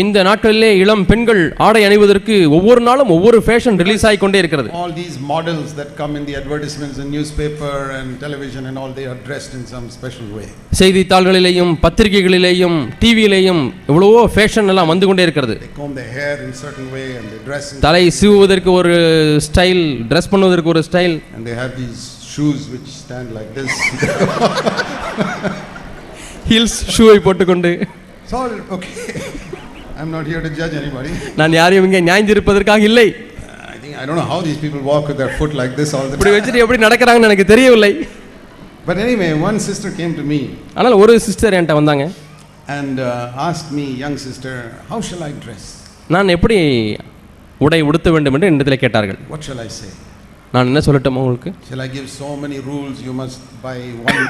இந்த நாட்களிலே இளம் பெண்கள் ஆடை அணிவதற்கு ஒவ்வொரு நாளும் ஒவ்வொரு ஃபேஷன் ரிலீஸ் ஆகி கொண்டே இருக்கிறது All these models that come in the advertisements in newspaper and television and all, they are dressed in some special way. செய்தித்தாள்களிலேயும் பத்திரிகைகளிலேயும் டிவியிலேயும் எவ்வளவோ ஃபேஷன் எல்லாம் வந்து கொண்டே இருக்கிறது They comb their hair in certain way and they dress in, தலை சீவுவதற்கு ஒரு style dress பண்ணுவதற்கு ஒரு style and they have these shoes which stand like this. Heels ஷூவை போட்டுக்கொண்டு It's all okay. I'm not here to judge anybody. நான் யாரையும் இங்கே நியாய்ந்திருப்பதற்காக இல்லை I think I don't know how these people walk with their foot like this all the இப்படி. வச்சுட்டு எப்படி நடக்கிறாங்கன்னு எனக்கு தெரியவில்லை But anyway, one sister came to me ஆனால் ஒரு சிஸ்டர் என்கிட்ட வந்தாங்க and uh, asked me, young sister, how shall I dress? நான் எப்படி உடை உடுத்த வேண்டும் என்று என்னிடத்தில் கேட்டார்கள் What shall I say? நான் என்ன சொல்லட்டுமா உங்களுக்கு Shall I give so many rules? You must buy one,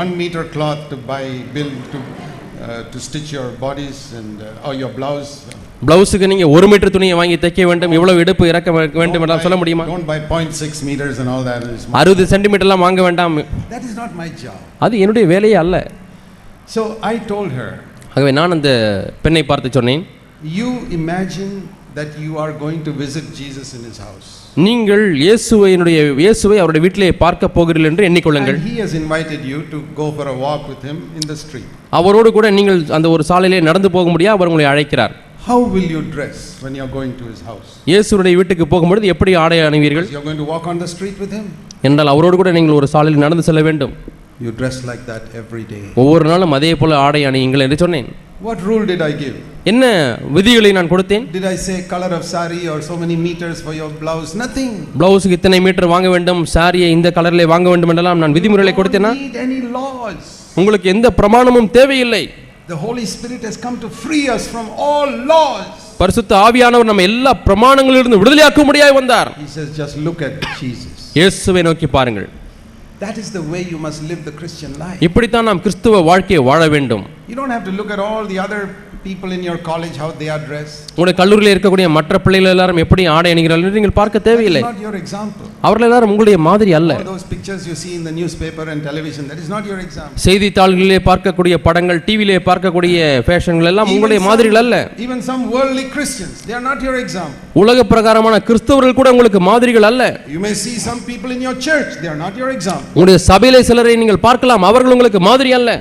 one meter cloth to buy, bill to, uh, to stitch your bodies and uh, or your blouse. பிளவுஸுக்கு நீங்கள் ஒரு metre துணியை வாங்கி தைக்க வேண்டும் இவ்வளவு இடுப்பு இறக்க வே- வேண்டும் Don't என்றால் சொல்ல buy- முடியுமா Don't buy 0.6 meters and all that. It's my- அறுபது சென்டிமீட்டர்லாம் வாங்க வேண்டாம் That is not my job. அது என்னுடைய வேலையே அல்ல So I told her, ஆகவே நான் அந்த பெண்ணை பார்த்து சொன்னேன் you imagine that you are going to visit Jesus in his house. நீங்கள் இயேசுவை என்னுடைய இயேசுவை அவருடைய வீட்டிலே பார்க்க போகிறீர்கள் என்று எண்ணிக்கொள்ளுங்கள் he has invited you to go for a walk with him in the street. அவரோடு கூட நீங்கள் அந்த ஒரு சாலையிலே நடந்து போக முடியா அவர் உங்களை அழைக்கிறார் How will you dress when you're going to his house? இயேசுடைய வீட்டுக்கு போகும்பொழுது எப்படி ஆடை அணிவீர்கள் Because you're going to walk on the street with him. என்றால் அவரோடு கூட நீங்கள் ஒரு சாலையில் நடந்து செல்ல வேண்டும் You dress like that every day. ஒவ்வொரு நாளும் அதே போல ஆடை அணியுங்கள் என்று சொன்னேன் What rule did I give? என்ன விதிகளை நான் கொடுத்தேன் Did I say color of sari or so many meters for your blouse? Nothing. பிளவுஸுக்கு இத்தனை மீட்டர் வாங்க வேண்டும் சாரியை இந்த கலரிலே வாங்க வேண்டும் என்றெல்லாம் நான் விதிமுறைகளை கொடுத்தேனா need any laws. உங்களுக்கு எந்த பிரமாணமும் தேவையில்லை The Holy Spirit has come to free us from all laws. பரிசுத்த ஆவியானவர் நம்ம எல்லா பிரமாணங்களிலிருந்து விடுதலையாக்க முடியாய் வந்தார் He says, just look at Jesus. இயேசுவை நோக்கி பாருங்கள் That is the way you must live the Christian life. இப்படித்தான் நாம் கிறிஸ்துவ வாழ்க்கையை வாழ வேண்டும் You don't have to look at all the other people in your college, how they are dressed. உங்களுடைய கல்லூரியில் இருக்கக்கூடிய மற்ற பிள்ளைகள் எல்லாரும் எப்படி ஆடை அணிகிறார்கள் நீங்கள் பார்க்க தேவையில்லை is not your example. அவர்கள் எல்லாரும் உங்களுடைய மாதிரி அல்ல All those pictures you see in the newspaper and television, that is not your example. செய்தித்தாள்களிலே பார்க்கக்கூடிய படங்கள் டிவியிலே பார்க்கக்கூடிய ஃபேஷன்கள் எல்லாம் உங்களுடைய மாதிரிகள் அல்ல some, even some worldly Christians, they are not your example. உலக பிரகாரமான கிறிஸ்தவர்கள் கூட உங்களுக்கு மாதிரிகள் அல்ல You may see some people in your church, they are not your example. உங்களுடைய சபையிலே சிலரை நீங்கள் பார்க்கலாம் அவர்கள் உங்களுக்கு மாதிரி அல்ல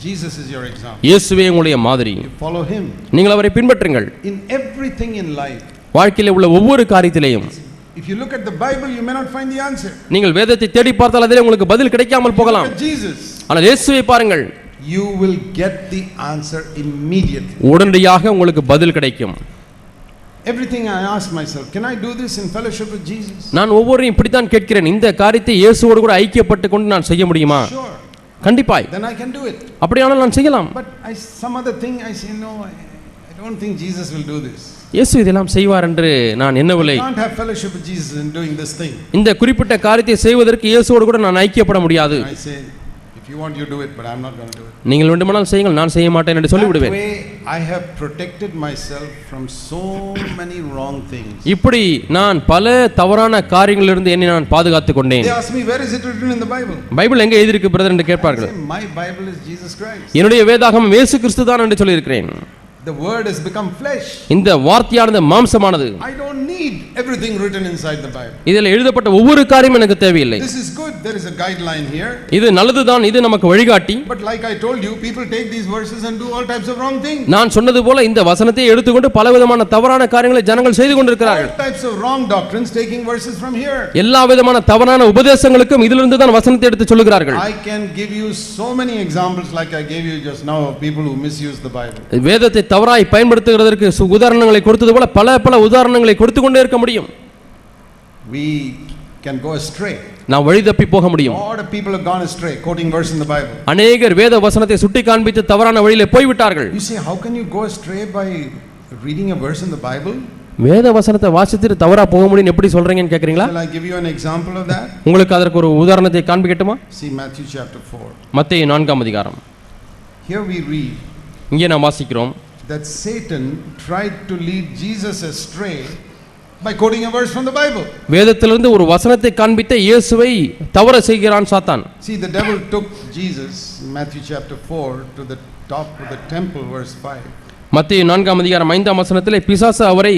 Jesus is your example. இயேசுவே உங்களுடைய மாதிரி follow him. நீங்கள் அவரை பின்பற்றுங்கள் In everything in life, வாழ்க்கையிலே உள்ள ஒவ்வொரு காரியத்திலேயும் if you look at the Bible, you may not find the answer. நீங்கள் வேதத்தை தேடி பார்த்தால் அதிலே உங்களுக்கு பதில் கிடைக்காமல் போகலாம் Jesus. ஆனால் இயேசுவை பாருங்கள் You will get the answer immediately. உடனடியாக உங்களுக்கு பதில் கிடைக்கும் Everything I ask myself, can I do this in fellowship with Jesus? நான் ஒவ்வொருவரையும் இப்படித்தான் கேட்கிறேன் இந்த காரியத்தை இயேசுவோடு கூட ஐக்கியப்பட்டு கொண்டு நான் செய்ய முடியுமா Sure. கண்டிப்பாய் Then I can do it. அப்படியானால் நான் செய்யலாம் But I, some other thing, I say, no, I, I don't think Jesus will do this. இயேசு இதெல்லாம் செய்வார் என்று நான் I எண்ணவில்லை can't have fellowship with Jesus in doing this thing. இந்த குறிப்பிட்ட காரியத்தை செய்வதற்கு இயேசுவோடு கூட நான் ஐக்கியப்பட முடியாது I say, if you want, you do it, but I'm not going to do it. நீங்கள் வேண்டுமானால் செய்யுங்கள் நான் செய்ய மாட்டேன் என்று That சொல்லிவிடுவேன் way, I have protected myself from so many wrong things. இப்படி நான் பல தவறான காரியங்களிலிருந்து என்னை நான் பாதுகாத்துக் கொண்டேன் They ask me, where is it written in the Bible? Bible எங்க எழுதியிருக்கு பிரதர் என்று I கேட்பார்கள் say, my Bible is Jesus Christ. என்னுடைய வேதாகம் இயேசு கிறிஸ்து தான் என்று சொல்லியிருக்கிறேன் The word has become flesh. இந்த வார்த்தையானது மாம்சமானது I don't need everything written inside the Bible. இதில் எழுதப்பட்ட ஒவ்வொரு காரியம் எனக்கு தேவையில்லை This is good. There is a guideline here. இது நல்லதுதான் இது நமக்கு வழிகாட்டி But like I told you, people take these verses and do all types of wrong things. நான் சொன்னது போல இந்த வசனத்தை எடுத்துக்கொண்டு பலவிதமான தவறான காரியங்களை ஜனங்கள் செய்து கொண்டிருக்கிறார்கள் All types of wrong doctrines taking verses from here. எல்லா விதமான தவறான உபதேசங்களுக்கும் இதிலிருந்து தான் வசனத்தை எடுத்து சொல்லுகிறார்கள் I can give you so many examples like I gave you just now of people who misuse the Bible. வேதத்தை தவறாய் பயன்படுத்துகிறதற்கு உதாரணங்களை கொடுத்தது போல பல பல உதாரணங்களை கொடுத்து கொண்டே இருக்க முடியும் We can go astray. நான் வழி தப்பி போக முடியும் lot of people have gone astray quoting verse in the Bible. அநேகர் வேத வசனத்தை சுட்டி காண்பித்து தவறான வழியிலே போய்விட்டார்கள் You say, how can you go astray by reading a verse in the Bible? வேத வசனத்தை வாசித்துட்டு தவறா போக முடியும்னு எப்படி சொல்றீங்கன்னு கேக்குறீங்களா Shall I give you an example of that? உங்களுக்கு அதற்கு ஒரு உதாரணத்தை காண்பிக்கட்டுமா See Matthew chapter 4. மத்திய நான்காம் அதிகாரம் Here we read இங்கே நாம் வாசிக்கிறோம் that Satan tried to lead Jesus astray by quoting a verse from the Bible. வேதத்திலிருந்து ஒரு வசனத்தை காண்பித்த இயேசுவை தவற செய்கிறான் சாத்தான் See, the devil took Jesus, in Matthew chapter 4, to the top of the temple, verse 5. மத்திய நான்காம் அதிகாரம் ஐந்தாம் வசனத்திலே பிசாசு அவரை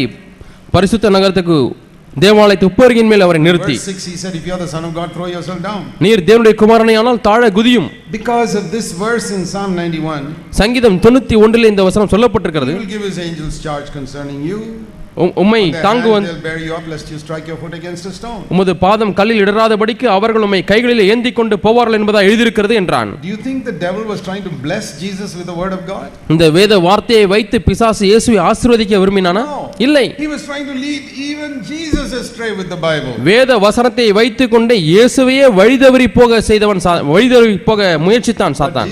பரிசுத்த நகரத்துக்கு தேவாலயத்து உப்பருகின் மேல் அவரை நிறுத்தி Verse 6, he said, If you are the Son of God, throw yourself down. நீர் தேவனுடைய குமாரனை ஆனால் தாழ குதியும் Because of this verse in Psalm 91, சங்கீதம் தொண்ணூத்தி ஒன்றில் இந்த வசனம் சொல்லப்பட்டிருக்கிறது he will give his angels charge concerning you. உம்- உம்மை தாங்குவன். உமது பாதம் கல்லில் இடராதபடிக்கு அவர்கள் உம்மை கைகளில் ஏந்தி கொண்டு போவார்கள் என்பதா எழுதியிருக்கிறது என்றான்? இந்த வேத வார்த்தையை வைத்து பிசாசு இயேசுவை ஆசீர்வதிக்க விரும்பினானா. இல்லை. வேத வசனத்தை வைத்துக் கொண்டே இயேசுவையே வழிதவறி போக செய்தவன் வழிதவறி போக முயற்சித்தான் சாத்தான்.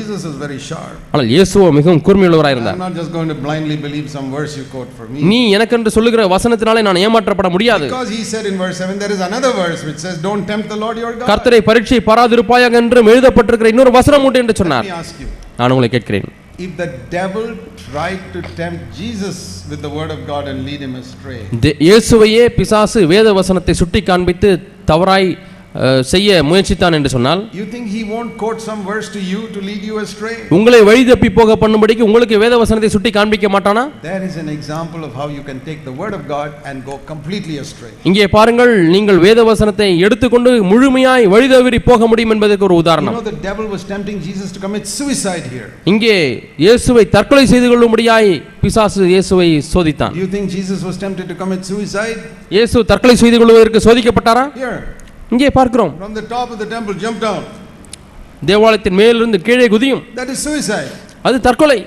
ஆனால் இயேசுவோ மிகவும் கூர்மையுள்ளவராயிருந்தார். நீ எனக்கென்று சொல்லுகிற வசனத்தினாலே நான் ஏமாற்றப்பட முடியாது Because he said in verse 7, there is another verse which says, Don't tempt the Lord your God. கர்த்தரை பரீட்சை பாராதிருப்பாயாக என்றும் எழுதப்பட்டிருக்கிற இன்னொரு வசனம் உண்டு என்று சொன்னார் நான் உங்களை கேட்கிறேன் if the devil tried to tempt Jesus with the word of God and lead him astray, இயேசுவையே பிசாசு வேத வசனத்தை சுட்டி காண்பித்து தவறாய் செய்ய முயற்சித்தான் என்று சொன்னால் you think he won't quote some verse to you to lead you astray? உங்களை வழி தப்பி போக பண்ணும்படிக்கு உங்களுக்கு வேத வசனத்தை சுட்டி காண்பிக்க மாட்டானா That is an example of how you can take the word of God and go completely astray. இங்கே பாருங்கள் நீங்கள் வேத வசனத்தை எடுத்துக்கொண்டு முழுமையாய் வழிதவறி போக முடியும் என்பதற்கு ஒரு You உதாரணம் know, the devil was tempting Jesus to commit suicide here. இங்கே இயேசுவை தற்கொலை செய்து கொள்ளும்படியாய் பிசாசு இயேசுவை சோதித்தான் Do you think Jesus was tempted to commit suicide? இயேசு தற்கொலை செய்து கொள்வதற்கு சோதிக்கப்பட்டாரா இங்கே பார்க்கிறோம் from the top of the temple, jump down. தேவாலயத்தின் மேலிருந்து கீழே குதியும் That is suicide. அது தற்கொலை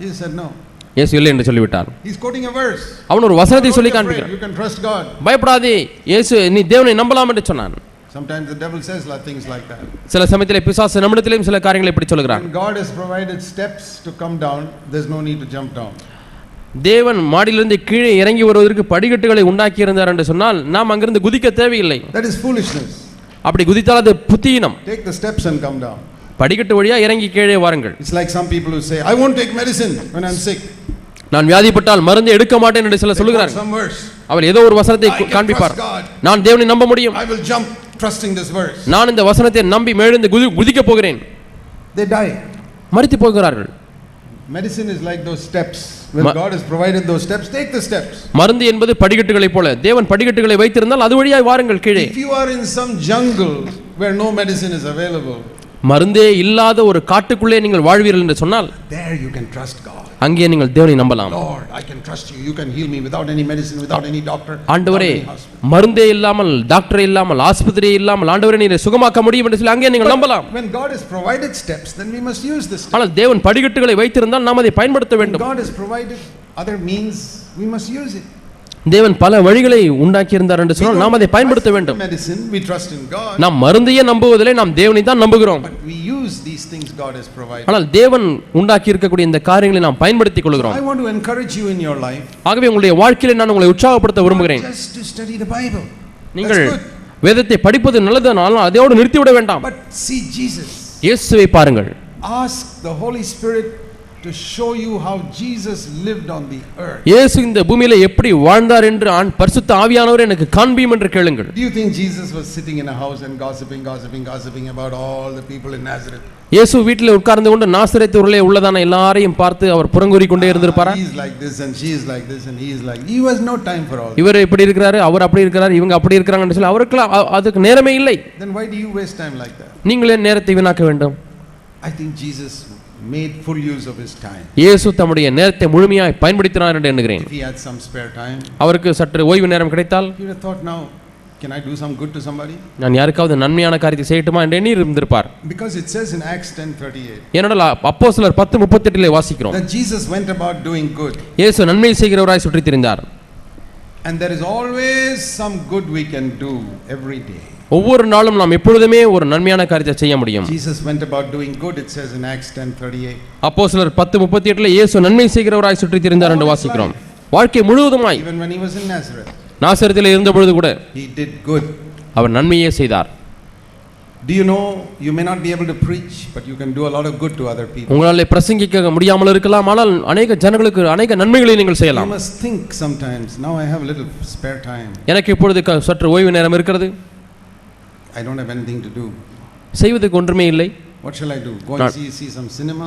Jesus said, No. இயேசு இல்லை என்று சொல்லிவிட்டார் He's quoting a verse. அவன் ஒரு வசனத்தை சொல்லி. காண்பிக்கிறான் You can trust God. பயப்படாதே இயேசு நீ தேவனை நம்பலாம் என்று சொன்னான் Sometimes the devil says things like that. சில சமயத்திலே பிசாசு நம்மிடத்திலேயும் சில காரியங்களை இப்படி சொல்கிறான் God has provided steps to come down, there's no need to jump down. தேவன் மாடியிலிருந்து கீழே இறங்கி வருவதற்கு படிக்கட்டுகளை உண்டாக்கி இருந்தார் என்று சொன்னால் நாம் அங்கிருந்து குதிக்க தேவையில்லை That is foolishness. அப்படி குதித்தால் அது புத்தியினம் Take the steps and come down. படிக்கட்டு வழியா இறங்கி கீழே வாருங்கள் It's like some people who say, I won't take medicine when I'm sick. நான் வியாதிப்பட்டால் மருந்து எடுக்க மாட்டேன் என்று சில verse. அவர் ஏதோ ஒரு வசனத்தை காண்பிப்பார். நான் தேவனை நம்ப முடியும் I will jump trusting this verse. நான் இந்த வசனத்தை நம்பி குதி குதிக்க போகிறேன் They die. மறித்து போகிறார்கள் Medicine is like those steps. When Ma- God has provided those steps, take the steps. மருந்து என்பது படிக்கட்டுகளைப் போல தேவன் படிக்கட்டுகளை வைத்திருந்தால் அது வழியாய் வாருங்கள் கீழே If you are in some jungle where no medicine is available, மருந்தே இல்லாத ஒரு காட்டுக்குள்ளே நீங்கள் வாழ்வீர்கள் என்று சொன்னால் there you can trust God. அங்கே நீங்கள் தேவனை நம்பலாம் Lord, I can trust you. You can heal me without any medicine, without any doctor. ஆண்டவரே. மருந்தே இல்லாமல் டாக்டரே இல்லாமல் ஆஸ்பத்திரி இல்லாமல் ஆண்டவரே நீரை சுகமாக்க முடியும் என்று சொல்லி அங்கே நீங்கள் நம்பலாம் When God has provided steps, then we must use steps. ஆனால் தேவன் படிக்கட்டுகளை வைத்திருந்தால் நாம் அதை பயன்படுத்த வேண்டும் God has provided other means, we must use it. தேவன் பல வழிகளை உண்டாக்கி இருந்தார் என்று சொன்னால் நாம் அதை பயன்படுத்த வேண்டும். நாம் மருந்தையே நம்புவதில்லை நாம் தேவனை தான் நம்புகிறோம். ஆனால் தேவன் உண்டாக்கி இருக்கக்கூடிய இந்த காரியங்களை நாம் பயன்படுத்திக் கொள்கிறோம் ஆகவே உங்களுடைய வாழ்க்கையில நான் உங்களை உற்சாகப்படுத்த விரும்புகிறேன். நீங்கள். வேதத்தை படிப்பது நல்லதுனாலும் அதோடு நிறுத்திவிட வேண்டாம். இயேசுவை பாருங்கள் Ask the Holy Spirit to show you how Jesus lived on the earth. இயேசு இந்த பூமியில எப்படி வாழ்ந்தார் என்று ஆண் பரிசுத்த ஆவியானவர் எனக்கு காண்பியும் என்று கேளுங்கள் Do you think Jesus was sitting in a house and gossiping, gossiping, gossiping about all the people in Nazareth? இயேசு வீட்டில் உட்கார்ந்து கொண்டு நாசரேத்து ஊரிலே உள்ளதான எல்லாரையும் பார்த்து அவர் புறங்கூறி கொண்டே இருந்திருப்பாரா He is like this and she is like this and he is like. He has no time for all. இவர் இப்படி இருக்கிறாரு அவர் அப்படி இருக்கிறார் இவங்க அப்படி இருக்கிறாங்கன்னு சொல்லி அவருக்கெல்லாம் அதுக்கு நேரமே இல்லை Then why do you waste time like that? நீங்களே நேரத்தை வீணாக்க வேண்டும் I think Jesus made full use of his time. இயேசு தம்முடைய நேரத்தை முழுமையாய் பயன்படுத்தினார் என்று எண்ணுகிறேன் If he had some spare time, அவருக்கு சற்று ஓய்வு நேரம் கிடைத்தால் would have thought, now, can I do some good to somebody? நான் யாருக்காவது நன்மையான காரியத்தை செய்யட்டுமா என்று எண்ணி இருந்திருப்பார் Because it says in Acts 10:38 ஏனென்றால் அப்போ சிலர் பத்து முப்பத்தெட்டிலே வாசிக்கிறோம் that Jesus went about doing good. இயேசு நன்மை செய்கிறவராய் சுற்றித் திரிந்தார் And there is always some good we can do every day. ஒவ்வொரு நாளும் நாம் எப்பொழுதுமே ஒரு நன்மையான காரியத்தை செய்ய முடியும் Jesus went about doing good, it says in Acts 10:38. அப்போ சிலர் பத்து முப்பத்தி எட்டுல இயேசு நன்மை செய்கிறவராய் சுற்றித் திரிந்தார் என்று வாசிக்கிறோம் வாழ்க்கை முழுவதுமாய் Even when he was in Nazareth, நாசரத்தில் இருந்த பொழுது கூட he did good. அவர் நன்மையே செய்தார் Do you know you may not be able to preach, but you can do a lot of good to other people? உங்களால் பிரசங்கிக்க முடியாமல் இருக்கலாம் ஆனால் அநேக ஜனங்களுக்கு அநேக நன்மைகளை நீங்கள் You செய்யலாம் must think sometimes. Now I have a little spare time. எனக்கு இப்பொழுது சற்று ஓய்வு நேரம் இருக்கிறது I don't have anything to do. செய்வதற்கு ஒன்றுமே இல்லை What shall I do? Go and Not- see, see some cinema?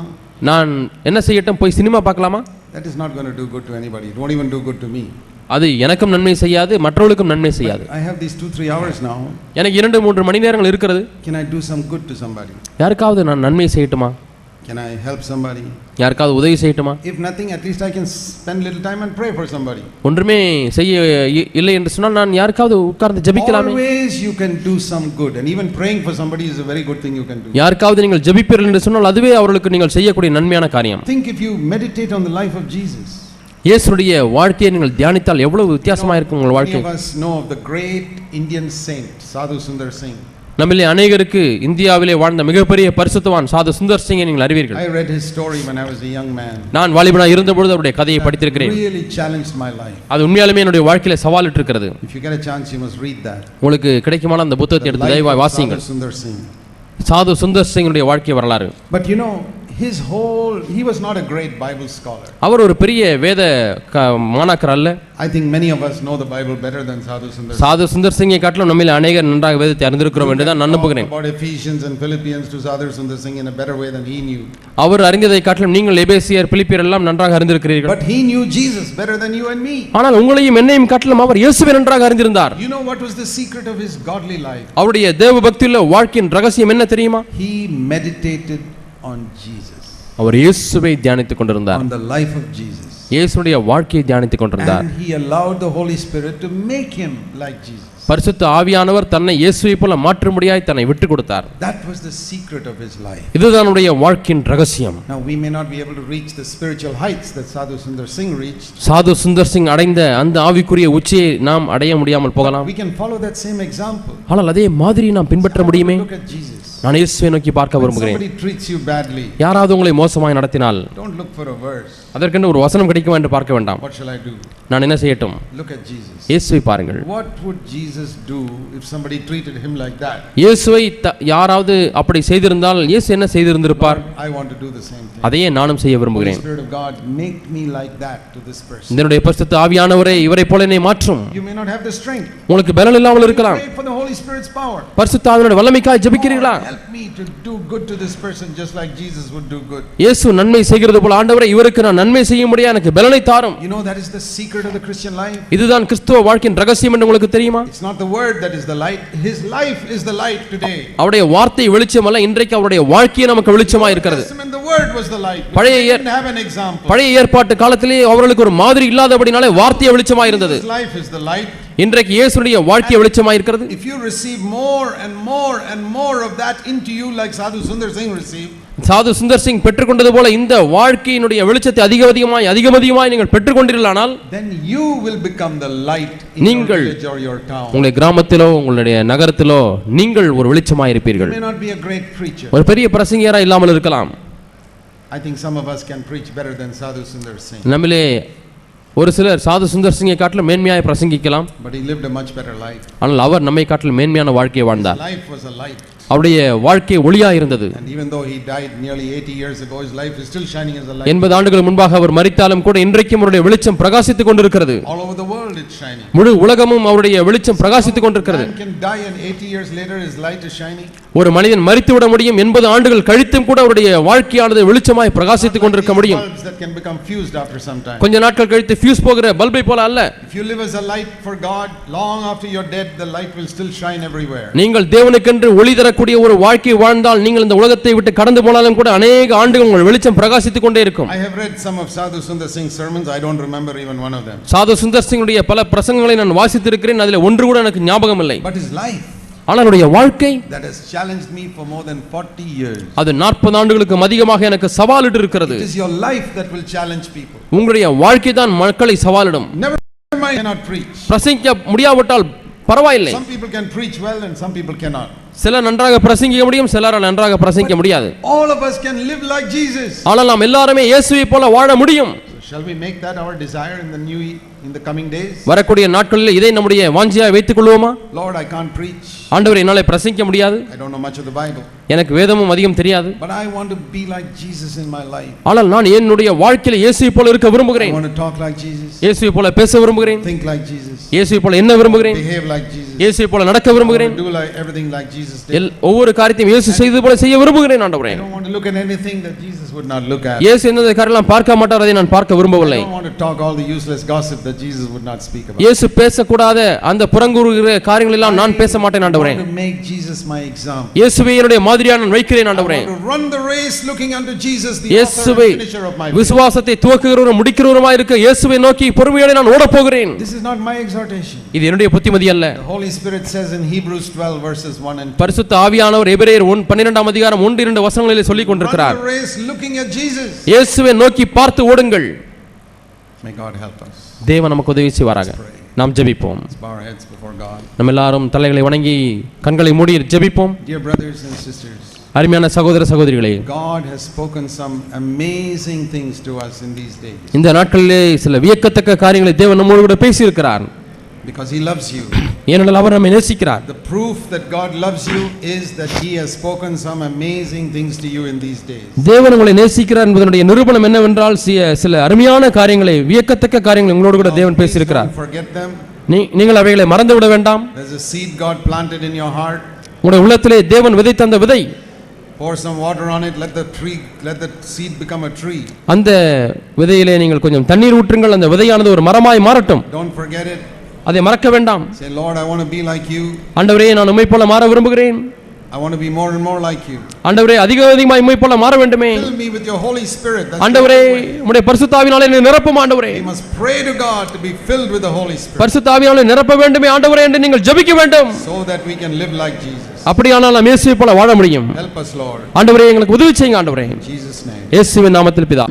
நான் என்ன செய்யட்டும் போய் சினிமா பார்க்கலாமா That is not going to do good to anybody. It won't even do good to me. அது எனக்கும் நன்மை செய்யாது மற்றவர்களுக்கும் நன்மை செய்யாது I have these two, three hours now. எனக்கு இரண்டு மூன்று மணி நேரங்கள் இருக்கிறது Can I do some good to somebody? யாருக்காவது நான் நன்மை செய்யட்டுமா Can I help somebody? யாருக்காவது உதவி செய்யட்டுமா If nothing, at least I can spend little time and pray for somebody. ஒன்றுமே செய்ய இ- இல்லை என்று சொன்னால் நான் யாருக்காவது உட்கார்ந்து ஜெபிக்கலாமே Always you can do some good. And even praying for somebody is a very good thing you can do. யாருக்காவது நீங்கள் ஜெபிப்பீர்கள் என்று சொன்னால் அதுவே அவர்களுக்கு நீங்கள் செய்யக்கூடிய நன்மையான காரியம் Think if you meditate on the life of Jesus. இயேசுடைய வாழ்க்கையை நீங்கள் தியானித்தால் எவ்வளவு வித்தியாசமா இருக்கும் உங்கள் Many வாழ்க்கை of us know of the great Indian saint, Sadhu Sundar Singh. நம்மிலே அநேகருக்கு இந்தியாவிலே வாழ்ந்த மிகப்பெரிய பரிசுத்தவான் சாது சுந்தர் சிங்கை நீங்கள் அறிவீர்கள் I read his story when I was a young man. நான் வாலிபனாக இருந்தபொழுது அவருடைய கதையை படித்திருக்கிறேன் Really challenged my life. அது உண்மையாலுமே என்னுடைய வாழ்க்கையில சவாலிட்டு இருக்கிறது If you get a chance, you must read that. உங்களுக்கு கிடைக்குமான அந்த புத்தகத்தை The எடுத்து life தயவாய் of வாசியுங்கள் Sundar Singh. சாது சுந்தர் சிங்குடைய வாழ்க்கை வரலாறு But you know, his whole, he was not a great Bible scholar. அவர் ஒரு பெரிய வேத மாணாக்கர் அல்ல I think many of us know the Bible better than Sadhu Sundar Singh. சாது சுந்தர் சிங்கை காட்டிலும் நம்மில் அநேகர் நன்றாக வேதத்தை அறிந்திருக்கிறோம் என்று தான் நான் நம்புகிறேன் About Ephesians and Philippians to Sadhu Sundar Singh in a better way than he knew. அவர் அறிந்ததை காட்டிலும் நீங்கள் எபேசியர் பிலிப்பியர் எல்லாம் நன்றாக அறிந்திருக்கிறீர்கள் But he knew Jesus better than you and me. ஆனால் உங்களையும் என்னையும் காட்டிலும் அவர் இயேசுவை நன்றாக அறிந்திருந்தார் You know what was the secret of his godly life? அவருடைய தேவ பக்தியுள்ள வாழ்க்கையின் ரகசியம் என்ன தெரியுமா He meditated on Jesus, அவர் இயேசுவை தியானித்துக் கொண்டிருந்தார் on the life of Jesus. இயேசுடைய வாழ்க்கையை தியானித்துக் கொண்டிருந்தார் And he allowed the Holy Spirit to make him like Jesus. பரிசுத்த ஆவியானவர் தன்னை இயேசுவை போல மாற்றும்படியாய் தன்னை விட்டு கொடுத்தார் That was the secret of his life. இதுதான் அவருடைய வாழ்க்கையின் ரகசியம் Now, we may not be able to reach the spiritual heights that Sadhu Sundar Singh reached. சாது சுந்தர் சிங் அடைந்த அந்த ஆவிக்குரிய உச்சியை நாம் அடைய முடியாமல் போகலாம் We can follow that same example. ஆனால் அதே மாதிரி நாம் பின்பற்ற முடியுமே Look at Jesus. நான் இயேசுவை நோக்கி பார்க்க விரும்புகிறேன். யாராவது உங்களை மோசமாய் நடத்தினால். அதற்கென்று ஒரு வசனம் கிடைக்குமா என்று பார்க்க வேண்டாம். நான் என்ன செய்யட்டும். இயேசுவை பாருங்கள்? இயேசுவை யாராவது அப்படி செய்திருந்தால் இயேசு என்ன செய்திருந்திருப்பார். அதையே நானும் செய்ய விரும்புகிறேன். இதனுடைய பரிசுத்த ஆவியானவரே இவரை போல என்னை மாற்றும். உங்களுக்கு பலன் இல்லாமல் இருக்கலாம். பரிசுத்த ஜெபிக்கிறீர்களா. இயேசு நன்மை செய்கிறது போல ஆண்டவரே இவருக்கு நான் நன்மை செய்ய முடியாது எனக்கு பலனை தாரும் You know that is the secret of the Christian life. இதுதான் கிறிஸ்துவ வாழ்க்கையின் ரகசியம் என்று உங்களுக்கு தெரியுமா It's not the word that is the light. His life is the light today. அவருடைய வார்த்தை வெளிச்சம் அல்ல இன்றைக்கு அவருடைய வாழ்க்கையே நமக்கு வெளிச்சமா இருக்கிறது the word was the light. பழைய have an example. பழைய ஏற்பாட்டு காலத்திலே அவர்களுக்கு ஒரு மாதிரி இல்லாதபடினாலே வார்த்தையே வெளிச்சமா இருந்தது His life is the light. இன்றைக்கு இயேசுடைய வாழ்க்கையை வெளிச்சமா இருக்கிறது If you receive more and more and more of that into you like Sadhu Sundar Singh received, சாது சுந்தர் சிங் பெற்றுக்கொண்டது போல இந்த வாழ்க்கையினுடைய வெளிச்சத்தை அதிக அதிகமாய் அதிகம் அதிகமாய் நீங்கள் பெற்றுக்கொண்டீர்களானால் then you will become the light நீங்கள். உங்களுடைய கிராமத்திலோ உங்களுடைய நகரத்திலோ நீங்கள் ஒரு வெளிச்சமாய் இருப்பீர்கள் may not be a great preacher. ஒரு பெரிய பிரசங்கியரா இல்லாமல் இருக்கலாம் I think some of us can preach better than Sadhu Sundar Singh. நம்மிலே ஒரு சிலர் சாது சுந்தர் சிங்கை காட்டிலும் மேன்மையாய் பிரசங்கிக்கலாம் But he lived a much better life. ஆனால் அவர் நம்மை காட்டிலும் மேன்மையான வாழ்க்கையை வாழ்ந்தார் life was a light. அவருடைய வாழ்க்கை ஒளியா இருந்தது And even though he died nearly 80 years ago, his life is still shining as a light. எண்பது ஆண்டுகள் முன்பாக அவர் மரித்தாலும் கூட இன்றைக்கும் அவருடைய வெளிச்சம் பிரகாசித்துக் கொண்டிருக்கிறது. முழு உலகமும் அவருடைய வெளிச்சம் பிரகாசித்துக் கொண்டிருக்கிறது Man can die and 80 years later his light is shining. ஒரு மனிதன் மரித்து விட முடியும் எண்பது ஆண்டுகள் கழித்தும் கூட அவருடைய வாழ்க்கையானது வெளிச்சமாய் பிரகாசித்துக் கொண்டிருக்க முடியும். கொஞ்ச நாட்கள் கழித்து ஃபியூஸ் போகிற பல்பை போல அல்ல. நீங்கள் தேவனுக்கென்று ஒளி தரக்கூடிய ஒரு வாழ்க்கை வாழ்ந்தால் நீங்கள் இந்த உலகத்தை விட்டு கடந்து போனாலும் கூட அநேக ஆண்டுகள் உங்கள் வெளிச்சம் பிரகாசித்துக் கொண்டே இருக்கும் I have read some of Sadhu Sundar Singh's sermons. I don't remember even one of them. சிங்குடைய பல பிரசங்கங்களை நான் வாசித்திருக்கிறேன் அதில் ஒன்று கூட எனக்கு ஞாபகம் இல்லை But his life ஆனால் அவருடைய வாழ்க்கை that has challenged me for more than 40 years. அது நாற்பது ஆண்டுகளுக்கு அதிகமாக எனக்கு சவாலிட்டு இருக்கிறது It is your life that will challenge people. உங்களுடைய வாழ்க்கை தான் மக்களை சவாலிடும் Never mind, cannot preach. பிரசங்கிக்க முடியாவிட்டால் பரவாயில்லை Some people can preach well and some people cannot. சிலர் நன்றாக பிரசங்கிக்க முடியும் சிலரால் நன்றாக பிரசங்கிக்க முடியாது All of us can live like Jesus. ஆனால் நாம் எல்லாருமே இயேசுவை போல வாழ முடியும் So shall we make that our desire in the new in the coming days? வரக்கூடிய நாட்களில் இதை நம்முடைய வாஞ்சியாய் வைத்துக் கொள்வோமா Lord, I can't preach. ஆண்டவர் என்னாலே பிரசங்கிக்க முடியாது I don't know much of the Bible. எனக்கு வேதமும் அதிகம் தெரியாது But I want to be like Jesus in my life. ஆனால் நான் என்னுடைய வாழ்க்கையில் இயேசுவை போல இருக்க I விரும்புகிறேன் want to talk like Jesus, இயேசுவை போல பேச விரும்புகிறேன் think like Jesus, இயேசுவை போல என்ன விரும்புகிறேன் behave like Jesus. இயேசுவை போல நடக்க விரும்புகிறேன் to do like everything like Jesus did. எல்- ஒவ்வொரு காரியத்தையும் இயேசு செய்தது போல செய்ய விரும்புகிறேன் ஆண்டவரே I don't want to look at anything that Jesus would not look at. இயேசு எந்த காரியெல்லாம் பார்க்க மாட்டார் அதை நான் பார்க்க I விரும்பவில்லை don't want to talk all the useless gossip that Jesus would not speak about. இயேசு பேசக்கூடாத அந்த புறங்கூறுகிற காரியங்கள் எல்லாம் நான் பேச மாட்டேன் I ஆண்டவரே want to make Jesus my example. இயேசுவை என்னுடைய மாதிரியா நான் வைக்கிறேன் I ஆண்டவரே want to run the race looking unto Jesus, the author இயேசுவை and finisher of my faith. விசுவாசத்தை துவக்குகிறவரும் முடிக்கிறவருமாய் இருக்க இயேசுவை நோக்கி பொறுமையோடு நான் ஓடப் போகிறேன் This is not my exhortation. இது என்னுடைய புத்திமதி அல்ல The Holy Spirit says in Hebrews 12 verses 1 and 2. பரிசுத்த ஆவியானவர் எபிரேயர் ஒன் பன்னிரெண்டாம் அதிகாரம் ஒன்று இரண்டு வசனங்களிலே சொல்லிக் Run கொண்டிருக்கிறார் the race looking at Jesus. இயேசுவை நோக்கி பார்த்து ஓடுங்கள் May God help us. தேவன் நமக்கு உதவி செய்வாராக நாம் ஜெபிப்போம். நம்ம எல்லாரும் தலைகளை வணங்கி கண்களை மூடி ஜெபிப்போம் அருமையான சகோதர சகோதரிகளே God has spoken some amazing things to us in these days இந்த நாட்களிலே சில வியக்கத்தக்க காரியங்களை தேவன் நம்மோடு கூட பேசியிருக்கிறார் because He loves you. ஏனென்றால் அவர் நம்மை நேசிக்கிறார் The proof that God loves you is that He has spoken some amazing things to you in these days. தேவன் உங்களை நேசிக்கிறார் என்பதனுடைய நிரூபணம் என்னவென்றால் சில சில அருமையான காரியங்களை வியக்கத்தக்க காரியங்களை உங்களோடு கூட தேவன் பேசியிருக்கிறார் நீங்கள் அவைகளை மறந்து விட வேண்டாம் There's a seed God planted in your heart. உங்களுடைய உள்ளத்திலே தேவன் விதைத்த அந்த விதை Pour some water on it. Let the tree, let the seed become a tree. அந்த விதையிலே நீங்கள் கொஞ்சம் தண்ணீர் ஊற்றுங்கள் அந்த விதையானது ஒரு மரமாய் மாறட்டும் Don't forget it. அதை மறக்க வேண்டாம் Say, Lord, I want to be like you. ஆண்டவரே நான் உண்மை போல மாற விரும்புகிறேன் I want to be more and more like you. ஆண்டவரே அதிக அதிகமாக உண்மை போல மாற வேண்டுமே Fill me with your Holy Spirit. ஆண்டவரே. உம்முடைய பரிசுத்தாவினாலே என்னை நிரப்பும் ஆண்டவரே We must pray to God to be filled with the Holy Spirit பரிசுத்தாவினாலே நிரப்ப வேண்டுமே ஆண்டவரே என்று நீங்கள் ஜெபிக்க வேண்டும் so that we can live like Jesus. அப்படியானால் நாம் இயேசுவை போல வாழ முடியும் Help us, Lord. ஆண்டவரே எங்களுக்கு உதவி செய்யுங்க ஆண்டவரே In Jesus' name. இயேசுவின் நாமத்தில் பிதா